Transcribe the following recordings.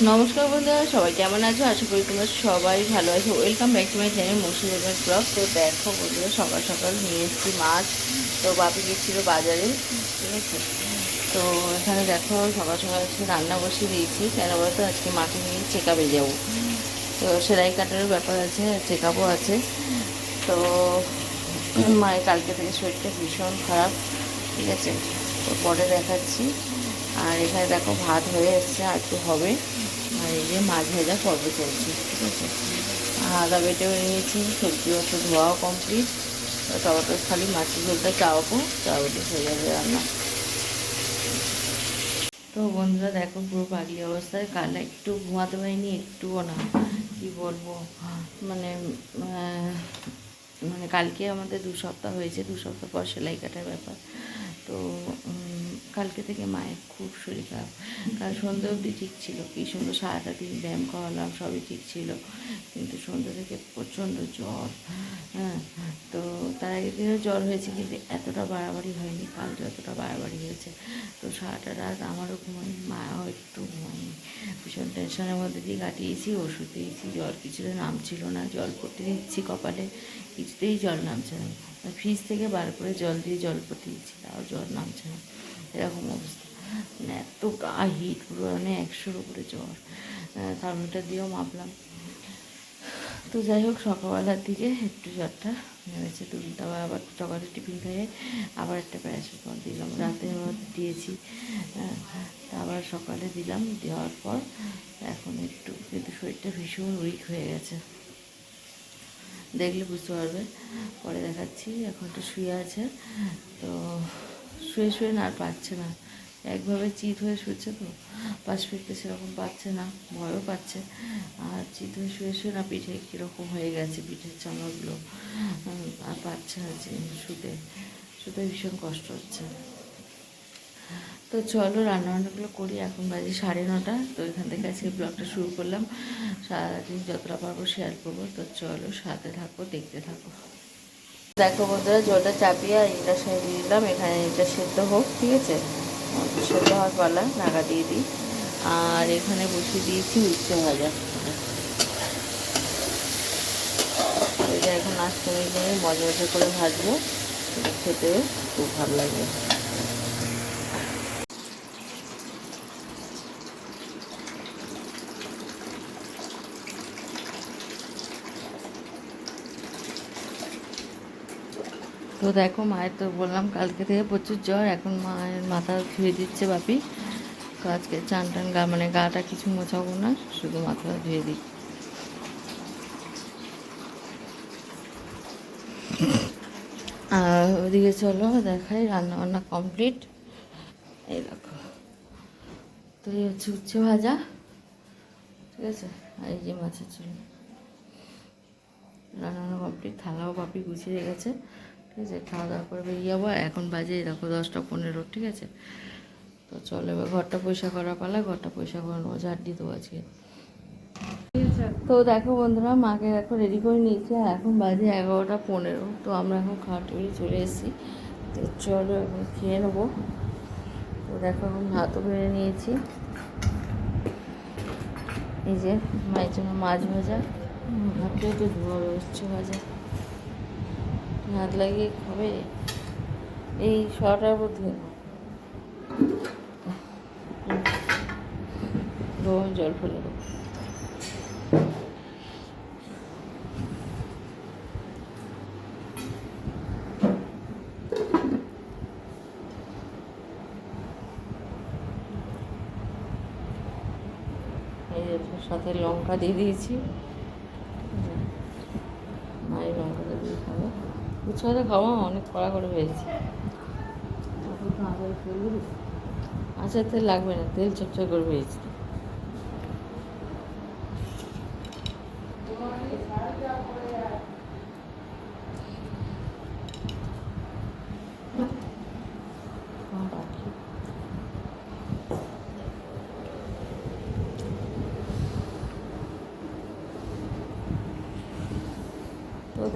নমস্কার বন্ধুরা, সবাই কেমন আছো? আশা করি তোমরা সবাই ভালো আছো। Welcome back to my channel Murshidabad blog তো দেখো বন্ধুরা, সকাল সকাল নিয়ে এসেছি মাছ। তো বাপি গেছিল বাজারে, ঠিক আছে? তো এখানে দেখো সকাল সকাল রান্না বসিয়ে দিয়েছি। কেন বলতো? আজকে মাকে নিয়ে চেক আপে যাব। তো সেলাই কাটারও ব্যাপার আছে চেক আপও আছে। তো মায়ের কালকে থেকে শরীরটা ভীষণ খারাপ, ঠিক আছে? তো পরে দেখাচ্ছি। আর এখানে দেখো ভাত হয়ে এসছে, আর একটু হবে। আর এই যে মাছ ভাজা পর্ব চলছে। ঠিক আছে? আদা বেটেও নিয়েছি সবজিও একটু ধোয়াও কমপ্লিট টমেটো খালি মাছের ঝোলটা চাওয়াবো চাওয়াতে হয়ে যাবে রান্না। তো বন্ধুরা দেখো পুরো পাগলি অবস্থায়, কাল একটু ঘুমাতে পারিনি, একটুও না। কি বলব? মানে মানে কালকে আমাদের দু সপ্তাহ হয়েছে, দু সপ্তাহ পর সেলাই কাটার ব্যাপার। তো কালকে থেকে মায়ের খুব শরীর খারাপ। কাল সন্ধ্যে অবধি ঠিক ছিল। কি সুন্দর সারাটা দিন ব্যায়াম করালাম, সবই ঠিক ছিল। কিন্তু সন্ধ্যে থেকে প্রচণ্ড জ্বর। হ্যাঁ তো তার আগের দিনও জ্বর হয়েছে, কিন্তু এতটা বাড়াবাড়ি হয়নি। কাল যতটা বাড়াবাড়ি হয়েছে। তো সারাটা রাত আমারও ঘুমায়নি, মাও একটু ঘুমায়নি। ভীষণ টেনশনের মধ্যে দিয়ে কাটিয়েছি, ওষুধ দিয়েছি, জ্বর কিছুতে নামছিল না। জল পড়তে দিচ্ছি কপালে, কিছুতেই জল নামছে না। ফ্রিজ থেকে বার করে জল দিয়ে জল দিচ্ছি তাও জল নামছে না। এরকম অবস্থা। মানে এত গা হিট পুরো মানে একশোর উপরে জ্বর। থার্মোমিটার দিয়েও মাপলাম। তো যাই হোক, সকালবেলার দিকে একটু জ্বরটা নেমেছে তো তারপর আবার সকালে টিফিন খেয়ে আবার একটা প্যারাসিটামল দিলাম। রাতে আবার দিয়েছি। আবার সকালে দিলাম। দেওয়ার পর এখন একটু, কিন্তু শরীরটা ভীষণ উইক হয়ে গেছে। দেখলে বুঝতে পারবে। পরে দেখাচ্ছি। এখন তো শুয়ে আছে। তো শুয়ে শুয়ে না আর পাচ্ছে না। একভাবে চিত হয়ে শুয়েছে তো? পাশ ফিরতে সেরকম পাচ্ছে না, ভয়ও পাচ্ছে। আর চিত হয়ে শুয়ে শুয়ে না পিঠে কীরকম হয়ে গেছে পিঠের চামড়াগুলো? আর পাচ্ছে না যে শুতে। শুতে ভীষণ কষ্ট হচ্ছে। তো চলো রান্নাবান্নাগুলো করি, এখন বাজে সাড়ে নটা। তো এখান থেকে আজকে ব্লগটা শুরু করলাম। সারাদিন যতটা পারব শেয়ার করব। তো চলো সাথে থাকো, দেখতে থাকো। দেখো বন্ধুরা, জলটা চাপিয়ে আর সাইড দিয়ে দিলাম। এখানে এটা সেদ্ধ হোক, ঠিক আছে? সেদ্ধ হওয়ার পালা নাগা দিয়ে দিই। আর এখানে বসিয়ে দিয়েছি উচ্ছে ভাজা। এটা এখন নিয়ে মজা মজা করে ভাজবো। খেতে খুব ভালো লাগবে তো দেখো মায়ের তো বললাম, কালকে থেকে প্রচুর জ্বর, এখন মায়ের মাথা ধুয়ে দিচ্ছে বাপি। তো আজকে চান টান গা মানে গাটা কিছু মোছাবো না, শুধু মাথা ধুয়ে দিই। আর ওদিকে চলো, দেখাই রান্না বান্না কমপ্লিট এই দেখো, তো এই হচ্ছে উচ্ছে ভাজা, ঠিক আছে? আর এই যে মাছের ঝোল। রান্না কমপ্লিট থালাও বাপি গুছিয়ে রেখেছে। ঠিক আছে, খাওয়া দাওয়া করে বেরিয়ে যাব। এখন বাজে, দেখো দশটা পনেরো, ঠিক আছে? তো চলো এবার ঘরটা পয়সা করা পালা, ঘরটা পয়সা করে নেব ঝাড় দিয়ে দেবো আজকে। তো দেখো বন্ধুরা, মাকে এখন রেডি করে নিয়েছি, আর এখন বাজে এগারোটা পনেরো, তো আমরা এখন খাওয়া টেবিলে চলে এসেছি। তো চলো এখন খেয়ে নেব। তো দেখো এখন ভাতও বেড়ে নিয়েছি। এই যে মায়ের জন্য মাছ ভাজা হাতটা একটু ধোয়া হচ্ছে ভাজা। হাত লাগিয়ে খাবে? এই শটার উপর ধুয়ে গরম জল ফেলে দেবো। সাথে লঙ্কা দিয়ে দিয়েছি। মায়ের লঙ্কাটা দিয়ে খাব। উচ্ছাটা খাব অনেক কড়া করে হয়েছে। আচ্ছা তেল লাগবে না, তেল চপচপ করে হয়েছে তো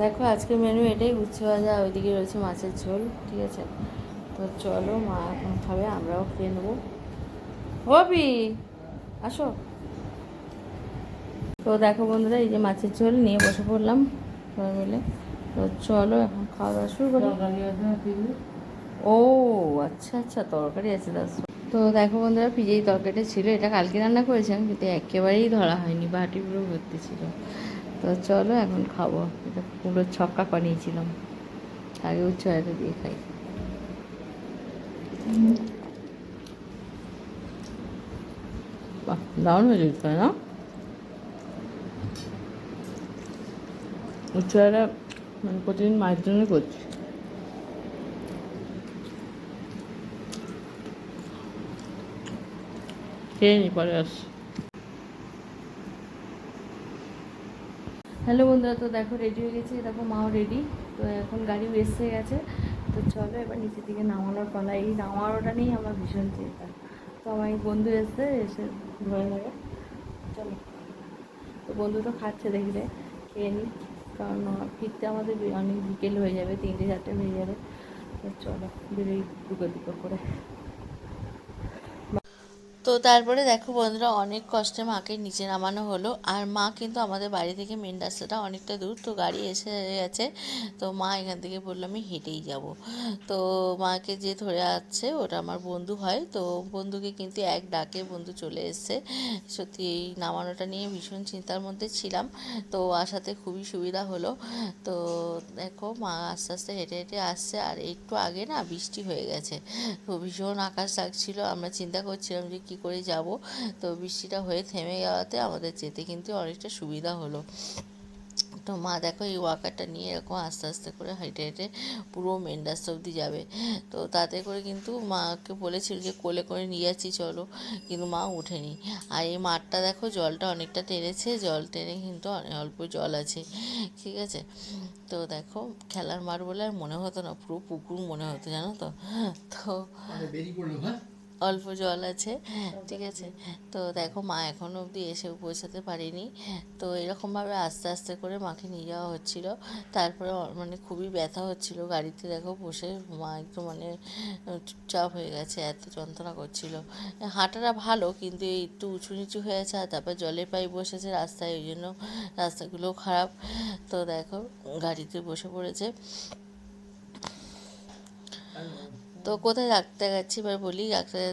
দেখো আজকে মেনু এটাই উচ্ছে ভাজা ওইদিকে রয়েছে মাছের ঝোল ঠিক আছে? তো চলো মা এখন খাবে আমরাও খেয়ে নেব। হবি আসো। তো দেখো বন্ধুরা এই যে মাছের ঝোল নিয়ে বসে পড়লাম সবাই মিলে। তো চলো এখন খাওয়া দাওয়া শুরু করি। ও আচ্ছা আচ্ছা তরকারি আছে দাস তো দেখো বন্ধুরা পিজেই তরকারিটা ছিল এটা কালকে রান্না করেছিলাম কিন্তু একেবারেই ধরা হয়নি বাটি পুরো ভর্তি ছিল। তো চলো এখন খাব। এটা পুরো ছক্কা বানিয়েছিলাম আগে উচ্চ দিয়ে খাই। বাহ, দারুণ হয়েছে তাই না? উচ্চটা মানে প্রতিদিন মায়ের জন্য করছি। খেয়ে নি, পরে আসছি। হ্যালো বন্ধুরা, তো দেখো রেডি হয়ে গেছে। দেখো মাও রেডি তো এখন গাড়ি এসে গেছে। তো চলো এবার নিচের দিকে নামানোর পালা। এই নামানোটা নিয়েই আমার ভীষণ চিন্তা। তো আমার এই বন্ধু এসে এসে ধরে নেবে। চলো। তো বন্ধু তো খাচ্ছে দেখলে খেয়ে নিই কারণ ফিরতে আমাদের অনেক বিকেল হয়ে যাবে, তিনটে চারটে হয়ে যাবে। তো চলো বেরোই দুটো দুটো করে। তো তারপরে দেখো বন্ধুরা, অনেক কষ্টে মাকে নিচে নামানো হলো। আর মা কিন্তু আমাদের বাড়ি থেকে মেন রাস্তাটা অনেকটা দূর, তো গাড়ি এসে গেছে। তো মা এখান থেকে বলল, আমি হেঁটেই যাব। তো মাকে যে ধরে আসছে ওটা আমার বন্ধু হয়। তো বন্ধুকে কিন্তু এক ডাকে বন্ধু চলে এসছে। সত্যি এই নামানোটা নিয়ে ভীষণ চিন্তার মধ্যে ছিলাম। তো আসাতে খুবই সুবিধা হলো। তো দেখো মা আস্তে আস্তে হেঁটে হেঁটে আসছে। আর একটু আগে না বৃষ্টি হয়ে গেছে। তো ভীষণ আকাশ লাগছিল। আমরা চিন্তা করছিলাম যে কী করে যাব। তো বৃষ্টিটা হয়ে থেমে যাওয়াতে আমাদের যেতে কিন্তু অনেকটা সুবিধা হলো। তো মা দেখো এই ওয়াকারটা নিয়ে এরকম আস্তে আস্তে করে হেঁটে হেঁটে পুরো মেন অব্দি যাবে। তো তাতে করে কিন্তু মাকে বলেছিল যে কোলে করে নিয়ে যাচ্ছি, চলো। কিন্তু মা ওঠেনি। আর এই মাঠটা দেখো জলটা অনেকটা টেনেছে, জল টেনে কিন্তু অল্প জল আছে। ঠিক আছে? তো দেখো খেলার মাঠ বলে আর মনে হতো না, পুরো পুকুর মনে হতো, জানো তো? তো অল্প জল আছে ঠিক আছে? তো দেখো মা এখনও অবধি এসে পৌঁছাতে পারেনি। তো এরকমভাবে আস্তে আস্তে করে মাকে নিয়ে যাওয়া হচ্ছিল। তারপরে মানে খুবই ব্যথা হচ্ছিল। গাড়িতে দেখো বসে মা একটু মানে চুপচাপ হয়ে গেছে এত যন্ত্রণা করছিল। হাঁটাটা ভালো কিন্তু এই একটু উঁচু নিচু হয়েছে আর তারপর জলের পাইপ বসেছে রাস্তায় ওই জন্য রাস্তাগুলোও খারাপ। তো দেখো গাড়িতে বসে পড়েছে। তো কোথায় ডাক্তার যাচ্ছি এবার বলি? ডাক্তার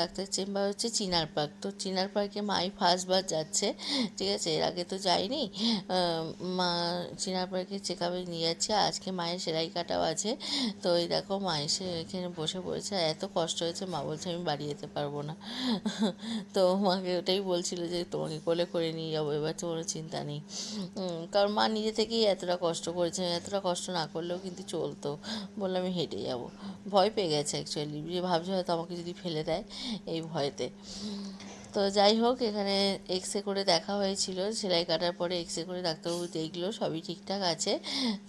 ডাক্তার চেম্বার হচ্ছে চিনার পার্ক। তো চিনার পার্কে মাই ফার্স্টবার যাচ্ছে, ঠিক আছে? এর আগে তো যাইনি মা চিনার পার্কে চেক আপে নিয়ে যাচ্ছে। আজকে মায়ের সেলাই কাটাও আছে। তো এই দেখো, মা এসে এখানে বসে পড়েছে। আর এত কষ্ট হয়েছে, মা বলছে আমি বাড়ি যেতে পারব না। তো মাকে ওটাই বলছিল যে তোমাকে কোলে করে নিয়ে যাব, এবার তো কোনো চিন্তা নেই। কারণ মা নিজে থেকেই এতটা কষ্ট করেছে। এতটা কষ্ট না করলেও কিন্তু চলতো। বললাম আমি হেঁটে যাব। ভয় পেয়ে গেছে অ্যাকচুয়ালি যে ভাবছে হয়তো আমাকে যদি ফেলে দেয় এই ভয়তে। তো যাই হোক, এখানে এক্স রে করে দেখা হয়েছিল। সেলাই কাটার পরে এক্স রে করে ডাক্তারবাবু দেখল, সবই ঠিকঠাক আছে।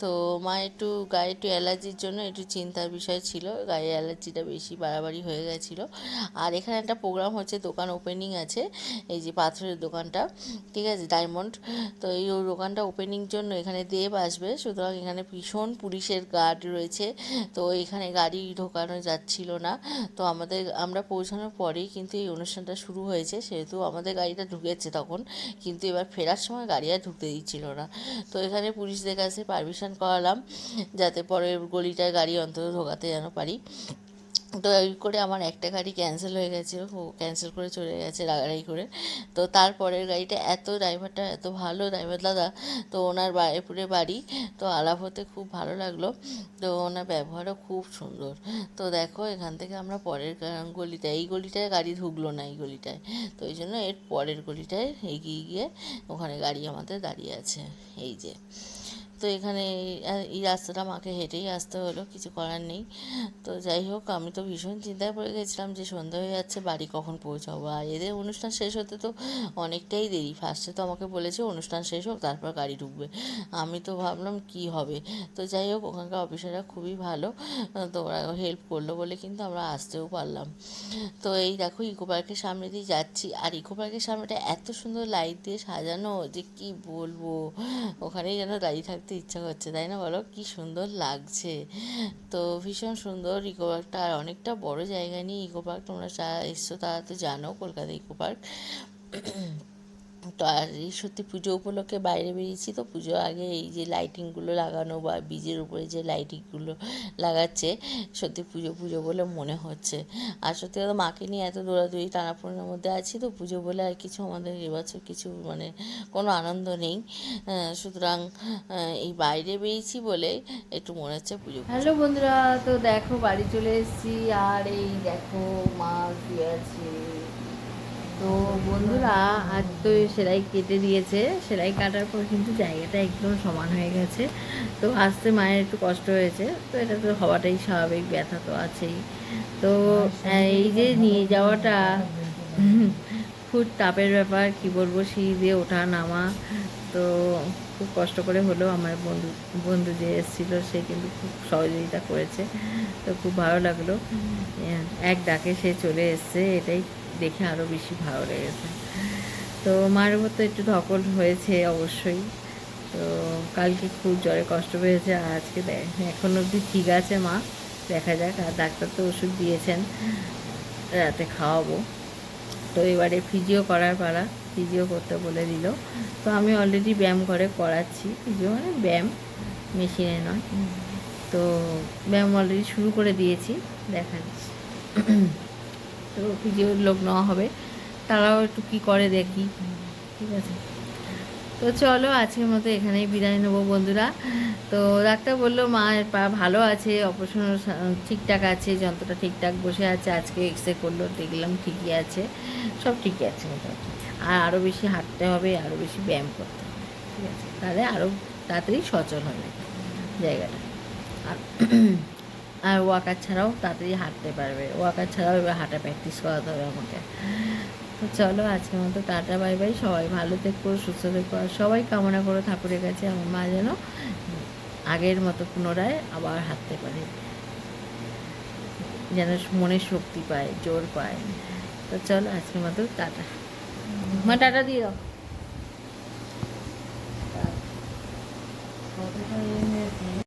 তো মা একটু গায়ে একটু অ্যালার্জির জন্য একটু চিন্তার বিষয় ছিল। গায়ে অ্যালার্জিটা বেশি বাড়াবাড়ি হয়ে গেছিল। আর এখানে একটা প্রোগ্রাম হচ্ছে, দোকান ওপেনিং আছে। এই যে পাথরের দোকানটা, ঠিক আছে? ডায়মন্ড তো এই দোকানটা ওপেনিং জন্য এখানে দেব আসবে। সুতরাং এখানে ভীষণ পুলিশের গার্ড রয়েছে। তো এখানে গাড়ি ঢোকানো যাচ্ছিল না। তো আমাদের, আমরা পৌঁছানোর পরেই কিন্তু এই অনুষ্ঠানটা শুরু হয়েছে। সেহেতু আমাদের গাড়িটা ঢুকেছে তখন। কিন্তু এবার ফেরার সময় গাড়ি আর ঢুকতে দিচ্ছিল না। তো এখানে পুলিশদের কাছে পারমিশন করালাম, যাতে পরের গলিটায় গাড়ি অন্তত ঢোকাতে যেন পারি। তো এই করে আমার একটা গাড়ি ক্যান্সেল হয়ে গেছে ও ক্যান্সেল করে চলে গেছে রাগারাগি করে। তো তারপরের গাড়িটা এত ড্রাইভারটা এত ভালো ড্রাইভার দাদা, তো ওনার বাড়িপুরে বাড়ি। তো আলাপ হতে খুব ভালো লাগল। তো ওনার ব্যবহারও খুব সুন্দর। তো দেখো, এখান থেকে আমরা পরের গলিটায়, এই গলিটায় গাড়ি ঢুকলো না, এই গলিটায়। তো এই জন্য এর পরের গলিটায় এগিয়ে গিয়ে ওখানে গাড়ি আমাদের দাঁড়িয়ে আছে। এই যে তো এখানে এই- রাস্তাটা মাকে হেঁটেই আসতে হলো, কিছু করার নেই। তো যাই হোক, আমি তো ভীষণ চিন্তায় পড়ে গেছিলাম যে সন্ধ্যা হয়ে যাচ্ছে, বাড়ি কখন পৌঁছাবো? আর এদের অনুষ্ঠান শেষ হতে তো অনেকটাই দেরি। ফার্স্টে তো আমাকে বলেছে, অনুষ্ঠান শেষ হোক, তারপর গাড়ি ঢুকবে। আমি তো ভাবলাম, কি হবে? তো যাই হোক, ওখানকার অফিসাররা খুবই ভালো, তো ওরা হেল্প করল বলে কিন্তু আমরা আসতেও পারলাম। তো এই দেখো ইকো পার্কের সামনে দিয়ে যাচ্ছি। আর ইকো পার্কের সামনেটা এত সুন্দর লাইট দিয়ে সাজানো, যে কি বলব? ওখানেই যেন দাঁড়িয়ে থাকতে ইচ্ছা করছে, তাই না বলো? কি সুন্দর লাগছে। তো ভীষণ সুন্দর ইকো পার্কটা, আর অনেকটা বড় জায়গা নিয়ে ইকো পার্ক। তোমরা যারা এসছো তারা তো জানো কলকাতা ইকো পার্ক। তো আর এই সত্যি পুজো উপলক্ষে বাইরে বেরিয়েছি তো পুজো আগে এই যে লাইটিংগুলো লাগানো বা বীজের উপরে যে লাইটিংগুলো লাগাচ্ছে, সত্যি পুজো পুজো বলে মনে হচ্ছে। আর সত্যি কথা মাকে নিয়ে এত দৌড়াদৌড়ি টানাপোড়েনের মধ্যে আছি তো পুজো বলে আর কিছু আমাদের এবছর কিছু মানে কোনো আনন্দ নেই। সুতরাং এই বাইরে বেরিয়েছি বলে একটু মনে হচ্ছে পুজো হ্যালো বন্ধুরা, তো দেখো বাড়ি চলে এসেছি। আর এই দেখো মা আছে। তো বন্ধুরা, আজ তো সেলাই কেটে দিয়েছে। সেলাই কাটার পর কিন্তু জায়গাটা একদম সমান হয়ে গেছে। তো আসতে মায়ের একটু কষ্ট হয়েছে। তো এটা তো হওয়াটাই স্বাভাবিক, ব্যথা তো আছেই। তো, এই যে নিয়ে যাওয়াটা, খুব টাপের ব্যাপার, কি বলব, সিঁড়ি দিয়ে ওঠা, নামা। তো খুব কষ্ট করে হলেও আমার বন্ধু বন্ধু যে এসেছিল, সে কিন্তু খুব সহযোগিতা করেছে। তো খুব ভালো লাগল। এক ডাকে সে চলে এসছে, এটাই দেখে আরও বেশি ভালো লেগেছে। তো মার উপর তো একটু ধকল হয়েছে অবশ্যই। তো কালকে খুব জ্বরে কষ্ট পেয়েছে, আর আজকে দেখ, এখন অবধি ঠিক আছে মা। দেখা যাক, আর ডাক্তার তো ওষুধ দিয়েছেন। রাতে খাওয়াবো। তো এবারে ফিজিও করার পালা ফিজিও করতে বলে দিল। তো আমি অলরেডি ব্যায়াম করে করাচ্ছি। ফিজিও মানে ব্যায়াম মেশিনে নয়। তো ব্যায়াম অলরেডি শুরু করে দিয়েছি। দেখা যাচ্ছে তো ফিজিওর লোক নেওয়া হবে। তারাও একটু কী করে দেখি। ঠিক আছে। তো চলো, আজকের মতো এখানেই বিদায় নেব বন্ধুরা। তো ডাক্তার বলল মায়ের পা ভালো আছে অপারেশন ঠিকঠাক আছে, যন্ত্রটা ঠিকঠাক বসে আছে, আজকে এক্স রে করল, দেখলাম ঠিকই আছে। সব ঠিকই আছে আর আরও বেশি হাঁটতে হবে আরও বেশি ব্যায়াম করতে হবে। ঠিক আছে। তাহলে আরও তাড়াতাড়ি সচল হবে জায়গাটা। আর আর ওয়াকার ছাড়াও তাড়াতাড়ি হাঁটতে পারবে। ওয়াকার ছাড়াও এবার হাঁটা প্র্যাকটিস করাতে হবে আমাকে। তো চলো আজকের মতো টাটা বাই বাই সবাই ভালো থেকো, সুস্থ থেকো, আর সবাই কামনা করো ঠাকুরের কাছে, আমার মা যেন আগের মতো পুনরায় আবার হাঁটতে পারে। যেন মনে শক্তি পায়, জোর পায়। তো চলো আজকের মতো টাটা। মা, টাটা দিয়ে দাও।